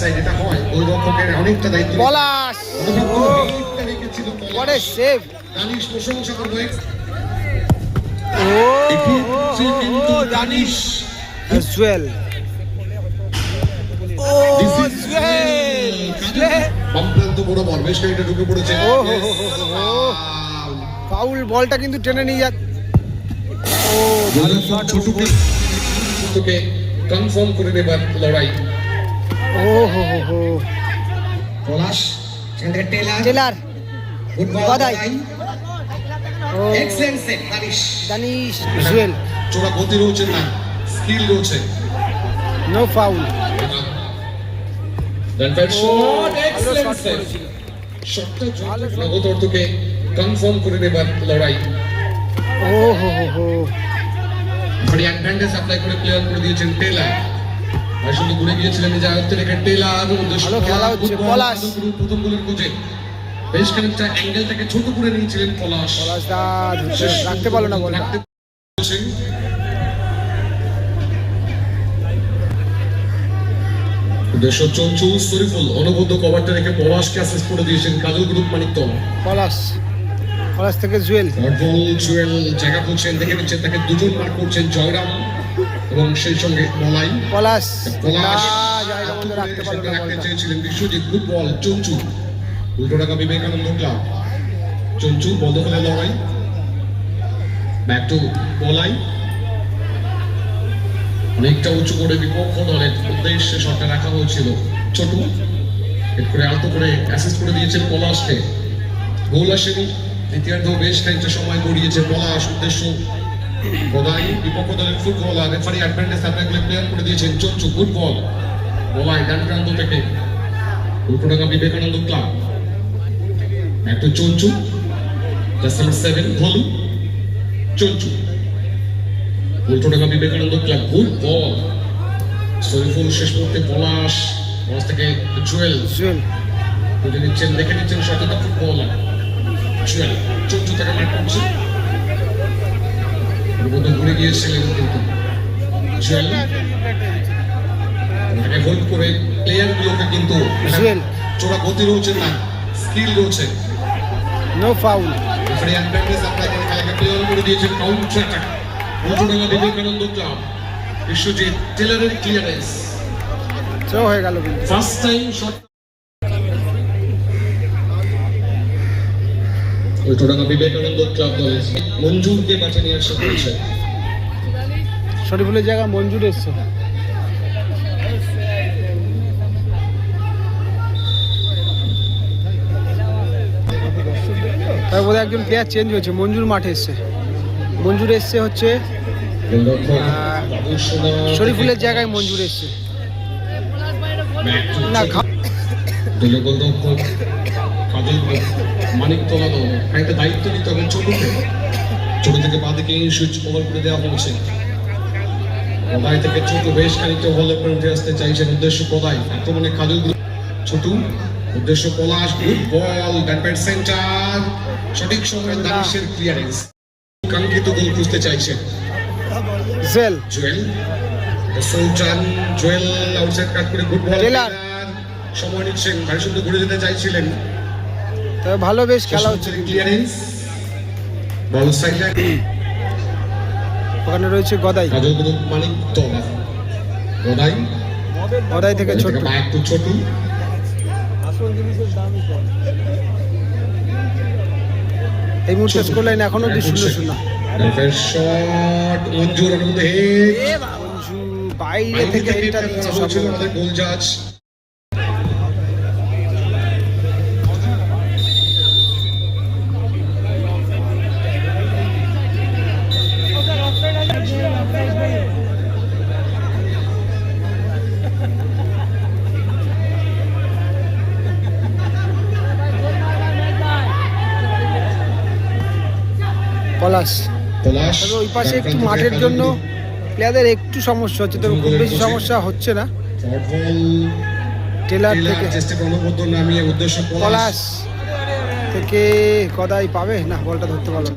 Side এটা হয় গোলরক্ষকের অনেকটা দায়িত্ব পলাশ! অনেকটা ভিড়টা রেখেছিল Palash. What a save Danish প্রশংসা করবে। ও দানিশ। জুয়েল জুয়েল বেশ খানিকটা ঢুকে পড়েছে। ও। ফাউল বলটা কিন্তু টেনে নিয়ে যা ও ভালো শট ছোটকে কনফার্ম করে নেবার লড়াই। ও হো হো। হো পলাশ সেখান থেকে Taylor Taylor good ball Gadai. ও এক্সেলেন্ট সেভ দানিশ। দানিশ জুয়েল। চোরা গতি রয়েছে না স্কিল রয়েছে। নো ফাউল ডানপ্যাড শট এক্সেলেন্ট shot শটটা ভালো নগদ অর্থকে কনফার্ম করে নেবার লড়াই। ও হো হো। হো বাড়ি অ্যাডভান্টেজ অ্যাপ্লাই করে প্লেয়ার করে দিয়েছেন টেলার। আসলে ঘুরে গিয়েছিলেন যে আয়ত্তে রেখে টেলার খেলা হচ্ছে, পলাশ। প্রথম গোলের খোঁজে বেশ খানিকটা অ্যাঙ্গেলটাকে ছোট করে নিয়েছিলেন পলাশ। পলাশ দা রাখতে পারল না বলটা। শরীফুল অনবদ্য কভারটা রেখে পলাশকে অ্যাসেস করে দিয়েছেন কাজল গ্রুপ মানিকতলা। পলাশ। পলাশ থেকে জুয়েল। জুয়েল জায়গা করছেন দেখে নিচ্ছেন তাকে দুজন মার করছেন জয়রাম। এবং সেই সঙ্গে মলাই পলাশ। পলাশ রাখতে চেয়েছিলেন বিশ্বজিৎ গুড বল চঞ্চু উল্টো টাকা বিবেকানন্দ ক্লাব। চঞ্চু বল লড়াই। ব্যাক টু অনেকটা উঁচু করে বিপক্ষ দলের উদ্দেশ্যে শটটা রাখা হয়েছিল। ছোট করে আলতো করে অ্যাসিস্ট করে দিয়েছেন পলাশকে। গোল আসেনি। দ্বিতীয়ার্ধ বেশ খানিকটা সময় গড়িয়েছে পলাশ। উদ্দেশ্য বলাই বিপক্ষ দলের ফুটবলার রেফারি অ্যাডভান্টেজ আপনার প্লেয়ার করে দিয়েছেন চঞ্চু গুড বল বলাই ডান প্রান্ত থেকে। উল্টোডাঙ্গা বিবেকানন্দ ক্লাব। একটু Chanchu just number seven Bhulu. Chanchu. Ultadanga Vivekananda club good ball Shariful শেষ মুহূর্তে পলাশ পলাশ থেকে জুয়েল। জুয়েল। দেখে নিচ্ছেন সচেতন ফুটবলার জুয়েল। চঞ্চু তাকে মার করছে। ওর ঘুরে গিয়েছিলেন কিন্তু জুয়েল তাকে হোল্ড করে কিন্তু চোরা গতি রয়েছে না স্কিল রয়েছে no foul referee advantage apply খেলাকে প্লেয়ার করে দিয়েছেন counter attack Ultadanga Vivekananda club Biswajit টেলারের clearance হয়ে গেল first time shot Ultadanga Vivekananda club মঞ্জুরকে মাঠে নিয়ে আসা হয়েছে শরীফুলের জায়গা মঞ্জুর এসছে। তার বোধহয় একজন প্লেয়ার চেঞ্জ হয়েছে মঞ্জুর মাঠে এসছে। মঞ্জুর এসছে হচ্ছে শরীফুলের জায়গায় মঞ্জুর এসছে। না মানিকতলা দল। খানিকটা দায়িত্ব নিতে হবে ছোটকে ছোট থেকে পা দিকে সুইচ ওভার করে দেওয়া হয়েছে পদাই থেকে ছোট বেশ খানিকটা ওভার করে উঠে আসতে চাইছেন উদ্দেশ্য পদাই আক্রমণে কাজল ছোট উদ্দেশ্য পলাশ গুড বল প্যাড সেন্টার। সঠিক সময়ে দানিশের ক্লিয়ারেন্স কাঙ্ক্ষিত গোল খুঁজতে চাইছেন। জুয়েল। জুয়েল। সুলতান জুয়েল আউটসাইড কাট করে গুড বল সময় নিচ্ছেন। ভারী সুন্দর ঘুরে যেতে চাইছিলেন। তবে ভালো বেশ খেলা হচ্ছে ওখানে রয়েছে গদাই। গদাই। থেকে ছোট। ছোট এই মুহূর্তে স্কোর লাইন এখনও শূন্য শূন্য। বাইরে থেকে এটা দিচ্ছে সব গোল জাজ পলাশ। তবে ওই পাশে একটু মাঠের জন্য প্লেয়ারদের একটু সমস্যা হচ্ছে তবে খুব বেশি সমস্যা হচ্ছে না। টেলার থেকে পলাশ। থেকে গদাই পাবে? না বলটা ধরতে পারল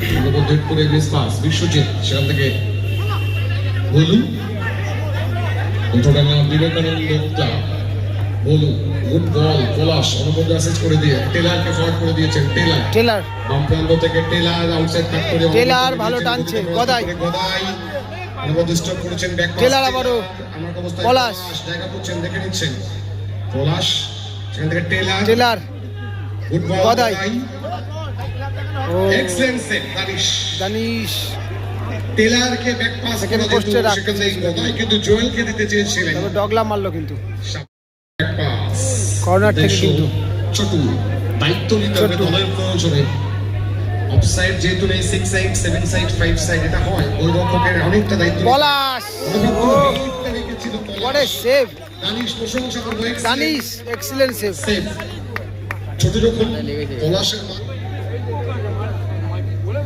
ক্রমবদ্ধ করে পাস বিশ্বজিৎ সেখান থেকে বলু। উল্টোডাঙ্গা বিবেকানন্দ বলু। গুড বল পলাশ অনুপদ অ্যাসেস করে দিয়ে টেলারকে ফরওয়ার্ড করে দিয়েছেন টেলার। টেলার। বাম প্রান্ত থেকে টেলার আউটসাইড কাট করে টেলার ভালো টানছে, গদাই। গদাই। অনুপদ স্টপ করেছেন ব্যাক টেলার আবারও। পলাশ। জায়গা করছেন দেখে নিচ্ছেন। পলাশ সেখান থেকে Taylor. Taylor. Good ball Gadai. Excellent Danish. জানিস টেলারকে ব্যাক পাস করে দিত রাখতে সেখান থেকে গদাই কিন্তু জোয়েলকে দিতে চেয়েছিলেন। তবে ডগলা মারলো কিন্তু। ব্যাক Corner থেকে কিন্তু। ছোটু দায়িত্ব নিতে হবে। দলের প্রয়োজনে। অফসাইড যেহেতু নেই six side seven side five side এটা হয়। গোলরক্ষকের অনেকটা দায়িত্ব। পলাশ। পরে সেভ দানিশ প্রশংসা করব জানিস এক্সিলেন্ট সেভ সেভ ছোট যখন পলাশের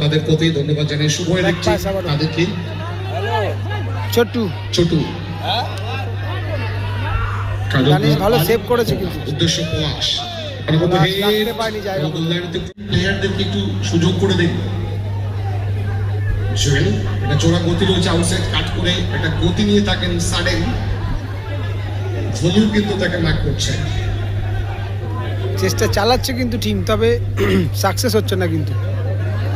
তাদের প্রতি ধন্যবাদ জানিয়ে শুভ দেখছি তাদেরকে ছোট্টু ছোটু। জানিস ভালো সেভ করেছে কিন্তু। উদ্দেশ্য পলাশ বলব, পলাশ হে, রাখতে পারেনি জায়গা বলব, গোললাইনতে প্লেয়ারদেরকে একটু সুযোগ করে দিন জুয়েল একটা চোরা গতি রয়েছে আউটসাইড কাট করে একটা গতি নিয়ে থাকেন সাডেন ভলিউ কিন্তু তাকে ম্যাক করছে। চেষ্টা চালাচ্ছে কিন্তু টিম তবে সাকসেস হচ্ছে না কিন্তু।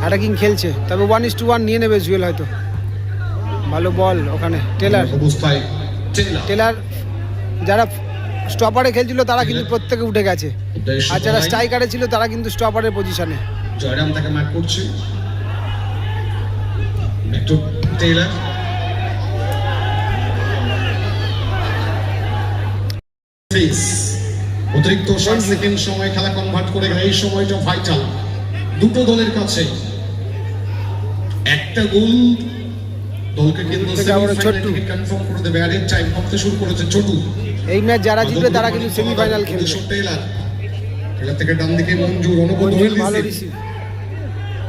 অ্যাটাকিং খেলছে তবে ওয়ান ইস টু ওয়ান নিয়ে নেবে জুয়েল হয়তো। ভালো বল ওখানে। টেলার অবস্থায় টেলার টেলার যারা স্টপারে খেলছিল তারা কিন্তু প্রত্যেকে উঠে গেছে। আর যারা স্ট্রাইকারে ছিল তারা কিন্তু স্টপারের পজিশনে জয়রাম তাকে ম্যাক করছে। টেইলার অতিরিক্ত ষাট সেকেন্ড সময় খেলা কনভার্ট করে এই সময়টা ভাইটাল দুটো দলের কাছে। একটা গোল। দলকে কিন্তু কনফার্ম করে দেবে। আর টাইম ভাবতে শুরু করেছে ছোটু এই ম্যাচ যারা জিতবে তারা কিন্তু সেমিফাইনাল খেলবে। টেইলার থেকে ডান দিকে মঞ্জুর ভালো রিসিভ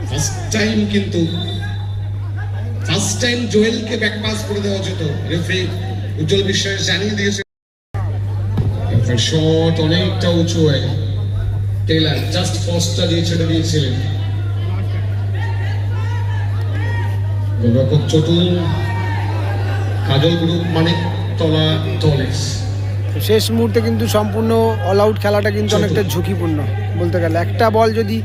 ফার্স্ট টাইম কিন্তু ফার্স্ট টাইম জোয়েলকে ব্যাক পাস করে দেওয়া যেত রেফারি উজ্জ্বল বিশ্বাস জানিয়ে দিয়েছে। শট অনেকটা উঁচু হয়। টেলার জাস্ট ফার্স্টটা দিয়ে ছেড়ে দিয়েছিলেন। গোলরক্ষক চতুল কাজল গ্রুপ মানিক তলা তলেস শেষ মুহূর্তে কিন্তু সম্পূর্ণ অল আউট খেলাটা কিন্তু অনেকটা ঝুঁকিপূর্ণ বলতে গেলে। একটা বল যদি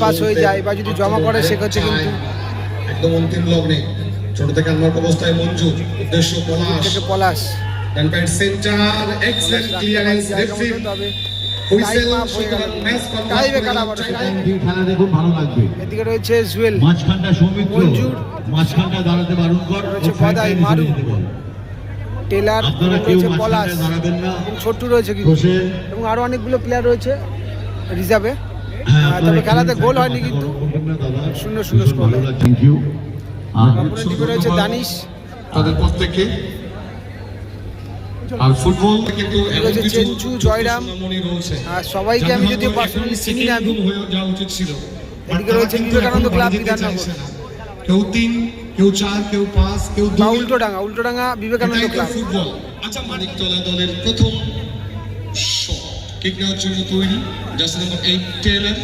pass হয়ে যায় বা যদি জমা করে সেক্ষেত্রে কিন্তু- একদম অন্তিম লগ্নে। ছোট থেকে আনমার্ক অবস্থায় মঞ্জুর উদ্দেশ্য পলাশ। থেকে পলাশ। ডান pant centre excellent clearance referee whistle match. খেলা। দেখুন ভালো লাগবে। এদিকে রয়েছে জুয়েল মাঝখানটা সৌমিত্র। মাঝখানটা দাঁড়াতে বারণ কর। রয়েছে ও সাইড গদাই, লাইনে মারু। টেলার রয়েছে পলাশ এবং ছোট্টু রয়েছে কিন্তু। এবং আরও অনেকগুলো প্লেয়ার রয়েছে রিজার্ভে। হ্যাঁ, তবে খেলাতে গোল হয়নি কিন্তু। শূন্য শূন্য দিকে রয়েছে দানিশ। তাদের পর থেকে। আর ফুটবল কিন্তু রয়েছে চেঞ্চু, জয়রাম। আর সবাইকে আমি যদিও পার্সোনালি চিনি না আমি এদিকে রয়েছে বিবেকানন্দ ক্লাব বিধাননগর। কেউ তিন কেউ চার কেউ পাঁচ কেউ বা উল্টোডাঙ্গা উল্টোডাঙ্গা বিবেকানন্দ ক্লাব। ফুটবল আচ্ছা মানিকতলা দলের প্রথম কিক নেওয়ার জন্য তৈরি। Jersey number eight Taylor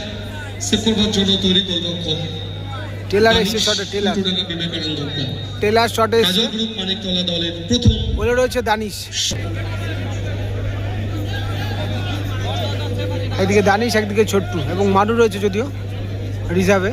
save করবার জন্য তৈরি গোলরক্ষক টেলার এসে শটে টেলার বিবেকানন্দ টেলার শটে এসে গ্রুপ মানিকতলা দলের প্রথম বলে রয়েছে দানিশ। একদিকে দানিশ একদিকে ছোট্টু। এবং মারু রয়েছে যদিও রিজার্ভে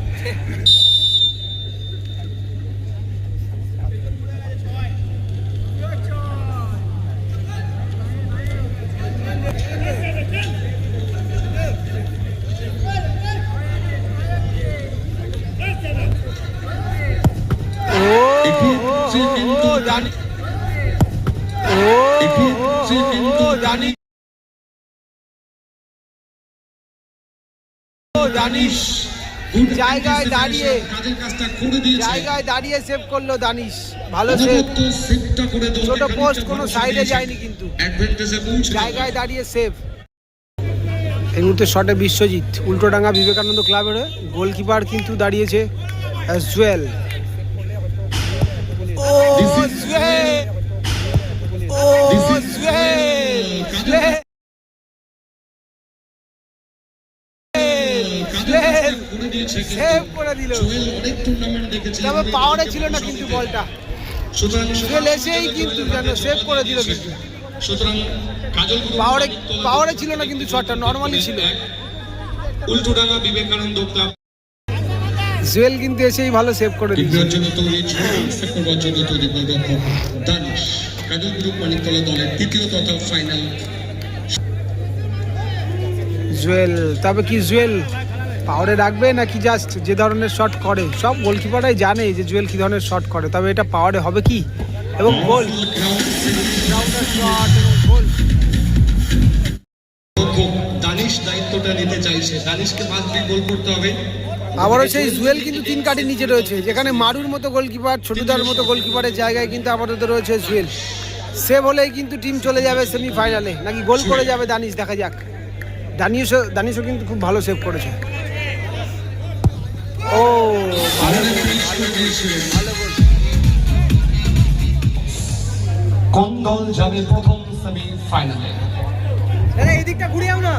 জানি ও জায়গায় দাঁড়িয়ে। জায়গায় দাঁড়িয়ে সেভ করল দানিশ। ভালো সেভ ছোট পোস্ট কোনো সাইডে যায়নি কিন্তু। জায়গায় দাঁড়িয়ে সেভ এই মুহূর্তে শটে বিশ্বজিৎ। উল্টোডাঙ্গা বিবেকানন্দ ক্লাবের গোলকিপার কিন্তু দাঁড়িয়েছে জুয়েল পাওয়ারে ছিল না কিন্তু বলটা জুয়েল এসেই কিন্তু সেভ করে দিল কিন্তু পাওয়ারে পাওয়ারে ছিল না কিন্তু শটটা নর্মালি ছিল উল্টোডাঙ্গা জুয়েল কিন্তু এসেই ভালো সেভ করে দিয়েছে জন্য তৈরি তৈরি কাজল গ্রুপ মানিকতলা দলের তৃতীয় তথা ফাইনাল জুয়েল তবে কি জুয়েল পাওয়ারে রাখবে নাকি জাস্ট যে ধরনের শট করে? সব গোলকিপাররাই জানে যে জুয়েল কি ধরনের শট করে তবে এটা পাওয়ারে হবে কি? এবং গোল দানিশ দায়িত্বটা নিতে চাইছে। দানিশকে পাঁচ দুই গোল করতে হবে। আবারও সেই জুয়েল কিন্তু তিন কাঠি নিচে রয়েছে। যেখানে মারুর মতো গোলকিপার ছোটুদার মতো গোলকিপারের জায়গায় কিন্তু আপাতত রয়েছে জুয়েল। সেভ হলেই কিন্তু টিম চলে যাবে সেমিফাইনালে নাকি গোল করে যাবে দানিশ দেখা যাক। দানিশও দানিশও কিন্তু খুব ভালো সেভ করেছে। ও কোন দল যাবে প্রথম সেমি ফাইনালে এই দিকটা ঘুরে যাও না।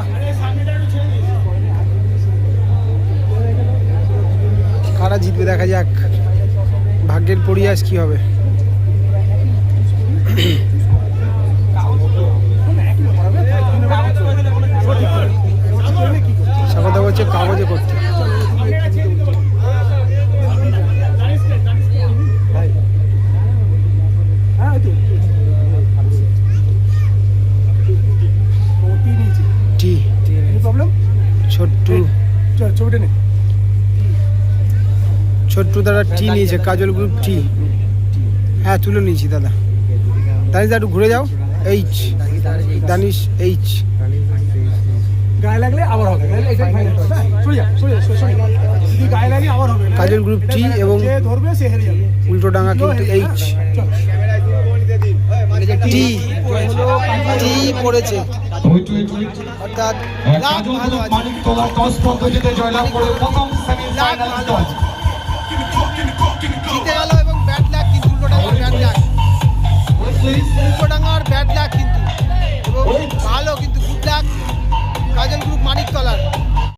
জিতবে দেখা যাক ভাগ্যের পরিয়াস কি হবে। কথা বলছে কাগজে করতে টি প্রবলেম ছোট্টু ছবিটা নে ছোট্টু দাদা টি নিয়েছে কাজল গ্রুপ টি হ্যাঁ তুলে নিয়েছি দাদা। দানিশ দা একটু ঘুরে যাও। এইচ দানিশ এইচ গায়ে লাগলে আবার হবে। নাহলে এটাই ফাইনাল সরে যা সরে যা সরে যা। যদি গায়ে লাগে আবার হবে। কাজল গ্রুপ টি এবং যে ধরবে সে হেরে যাবে। উল্টোডাঙ্গা কিন্তু এইচ টি টি পড়েছে। অর্থাৎ ভালো টস পদ্ধতিতে জয়লাভ করে প্রথম সেমিফাইনাল। জিতে গেল এবং ব্যাট লাগ কিন্তু উল্টোডাঙ্গার ব্যাট লাগ উল্টোডাঙ্গার ব্যাট লাগ কিন্তু। এবং ভালো কিন্তু গুড লাগ কাজল গ্রুপ মানিকতলার।